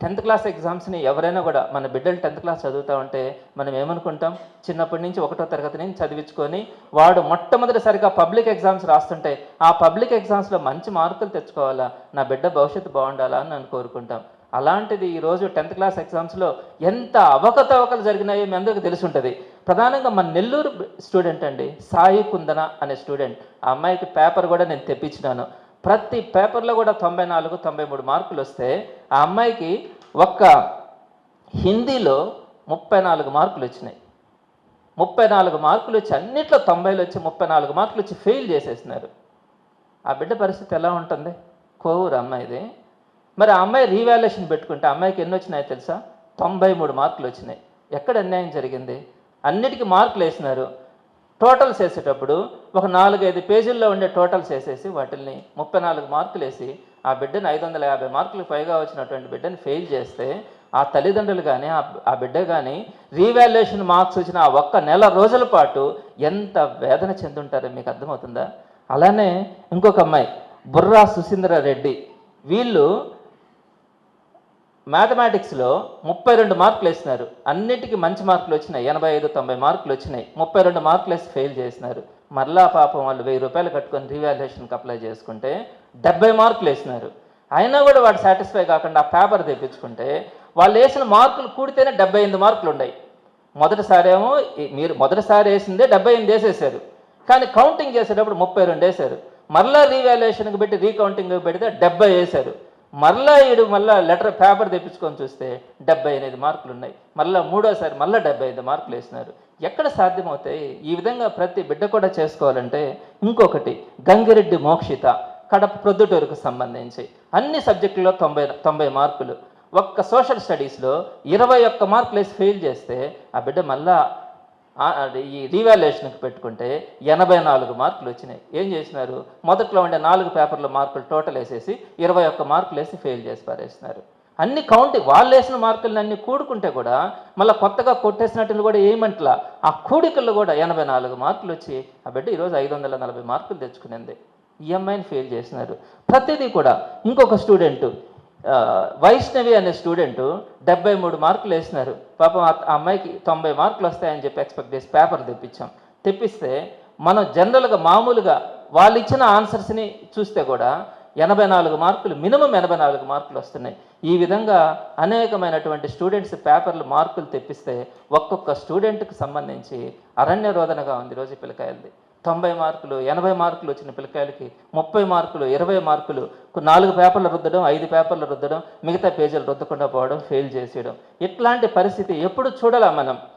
Tenth class ఎగ్జామ్స్ని ఎవరైనా కూడా మన బిడ్డలు టెన్త్ క్లాస్ చదువుతా ఉంటే మనం ఏమనుకుంటాం? చిన్నప్పటి నుంచి ఒకటో తరగతి నుంచి చదివించుకొని వాడు మొట్టమొదటిసారిగా పబ్లిక్ ఎగ్జామ్స్ రాస్తుంటే ఆ పబ్లిక్ ఎగ్జామ్స్లో మంచి మార్కులు తెచ్చుకోవాలా? నా బిడ్డ భవిష్యత్తు బాగుండాలా అని నేను కోరుకుంటాం. అలాంటిది ఈరోజు టెన్త్ క్లాస్ ఎగ్జామ్స్లో ఎంత అవకతవకలు జరిగినాయో మీ అందరికీ తెలిసి ఉంటుంది ప్రధానంగా మన నెల్లూరు స్టూడెంట్ అండి సాయి కుందన అనే స్టూడెంట్. ఆ అమ్మాయికి పేపర్ కూడా నేను తెప్పించినాను. ప్రతి పేపర్లో కూడా తొంభై నాలుగు తొంభై మూడు మార్కులు వస్తే ఆ అమ్మాయికి ఒక్క హిందీలో ముప్పై నాలుగు మార్కులు వచ్చినాయి. ముప్పై నాలుగు మార్కులు వచ్చి అన్నిట్లో తొంభైలు వచ్చి ముప్పై నాలుగు మార్కులు వచ్చి ఫెయిల్ చేసేసినారు. ఆ బిడ్డ పరిస్థితి ఎలా ఉంటుంది? కోవూరు అమ్మాయిది. మరి ఆ అమ్మాయి రీవాల్యుయేషన్ పెట్టుకుంటే అమ్మాయికి ఎన్ని వచ్చినాయో తెలుసా? తొంభై మూడు మార్కులు వచ్చినాయి. ఎక్కడ అన్యాయం జరిగింది? అన్నిటికీ మార్కులు వేసినారు. టోటల్స్ వేసేటప్పుడు ఒక నాలుగైదు పేజీల్లో ఉండే టోటల్స్ వేసేసి వాటిల్ని ముప్పై నాలుగు మార్కులు వేసి ఆ బిడ్డను ఐదు వందల యాభై మార్కులకు పైగా వచ్చినటువంటి బిడ్డని ఫెయిల్ చేస్తే ఆ తల్లిదండ్రులు కానీ ఆ బిడ్డ కానీ రీవాల్యుయేషన్ మార్క్స్ వచ్చిన ఆ ఒక్క నెల రోజుల పాటు ఎంత వేదన చెందుంటారో మీకు అర్థమవుతుందా? అలానే ఇంకొక అమ్మాయి బుర్రా సుశీంద్ర రెడ్డి. వీళ్ళు మ్యాథమెటిక్స్లో ముప్పై రెండు మార్కులు వేసినారు. అన్నిటికీ మంచి మార్కులు వచ్చినాయి. ఎనభై ఐదు తొంభై మార్కులు వచ్చినాయి. ముప్పై రెండు మార్కులు వేసి ఫెయిల్ చేసినారు. మరలా పాపం వాళ్ళు వెయ్యి రూపాయలు కట్టుకొని రీవాల్యుయేషన్కి అప్లై చేసుకుంటే డెబ్బై మార్కులు వేసినారు. అయినా కూడా వాడు సాటిస్ఫై కాకుండా ఆ పేపర్ తెప్పించుకుంటే వాళ్ళు వేసిన మార్కులు కూడితేనే డెబ్బై ఎనిమిది మార్కులు ఉన్నాయి. మొదటిసారి ఏమో మీరు మొదటిసారి వేసిందే డెబ్బై ఎనిమిది వేసేసారు. కానీ కౌంటింగ్ చేసేటప్పుడు ముప్పై రెండు వేశారు మరలా రీవాల్యుయేషన్కి పెట్టి రీకౌంటింగ్ పెడితే డెబ్బై వేశారు మరలా ఈడు మళ్ళా లెటర్ పేపర్ తెప్పించుకొని చూస్తే డెబ్బై ఎనిమిది మార్కులు ఉన్నాయి. మళ్ళీ మూడోసారి మళ్ళీ డెబ్బై ఐదు మార్కులు వేసినారు. ఎక్కడ సాధ్యమవుతాయి? ఈ విధంగా ప్రతి బిడ్డ కూడా చేసుకోవాలంటే ఇంకొకటి గంగిరెడ్డి మోక్షిత కడప ప్రొద్దుటూరుకు సంబంధించి. అన్ని సబ్జెక్టుల్లో తొంభై తొంభై మార్కులు. ఒక్క సోషల్ స్టడీస్లో ఇరవై ఒక్క మార్కులు వేసి ఫెయిల్ చేస్తే ఆ బిడ్డ మళ్ళా ఈ రీవాల్యుయేషన్కి పెట్టుకుంటే ఎనభై నాలుగు మార్కులు వచ్చినాయి. ఏం చేసినారు? మొదట్లో ఉండే నాలుగు పేపర్ల మార్కులు టోటల్ వేసేసి ఇరవై ఒక్క మార్కులు వేసి ఫెయిల్ చేసి పారేసినారు. అన్ని కౌంటింగ్ వాళ్ళు వేసిన మార్కులను అన్ని కూడుకుంటే కూడా మళ్ళీ కొత్తగా కొట్టేసినట్లు కూడా ఏమంటలా? ఆ కూడికల్లో కూడా ఎనభై నాలుగు మార్కులు వచ్చి ఆ బిడ్డ ఈరోజు ఐదు వందల నలభై మార్కులు తెచ్చుకునింది. ఈఎంఐని ఫెయిల్ చేసినారు. ప్రతిదీ కూడా ఇంకొక స్టూడెంట్ వైష్ణవి అనే స్టూడెంట్ డెబ్బై మూడు మార్కులు వేసినారు. పాపం ఆ అమ్మాయికి తొంభై మార్కులు వస్తాయని చెప్పి ఎక్స్పెక్ట్ చేసి పేపర్ తెప్పించాం. తెప్పిస్తే మనం జనరల్గా మామూలుగా వాళ్ళు ఇచ్చిన ఆన్సర్స్ని చూస్తే కూడా ఎనభై నాలుగు మార్కులు మినిమం ఎనభై నాలుగు మార్కులు వస్తున్నాయి. ఈ విధంగా అనేకమైనటువంటి స్టూడెంట్స్ పేపర్లు మార్కులు తెప్పిస్తే ఒక్కొక్క స్టూడెంట్కి సంబంధించి అరణ్య రోదనగా ఉంది రోజు పిల్లకాయలది. తొంభై మార్కులు ఎనభై మార్కులు వచ్చిన పిల్లకాయలకి ముప్పై మార్కులు ఇరవై మార్కులు నాలుగు పేపర్లు రుద్దడం ఐదు పేపర్లు రుద్దడం మిగతా పేజీలు రుద్దకుండా పోవడం ఫెయిల్ చేసేయడం. ఇట్లాంటి పరిస్థితి ఎప్పుడు చూడాలా మనం?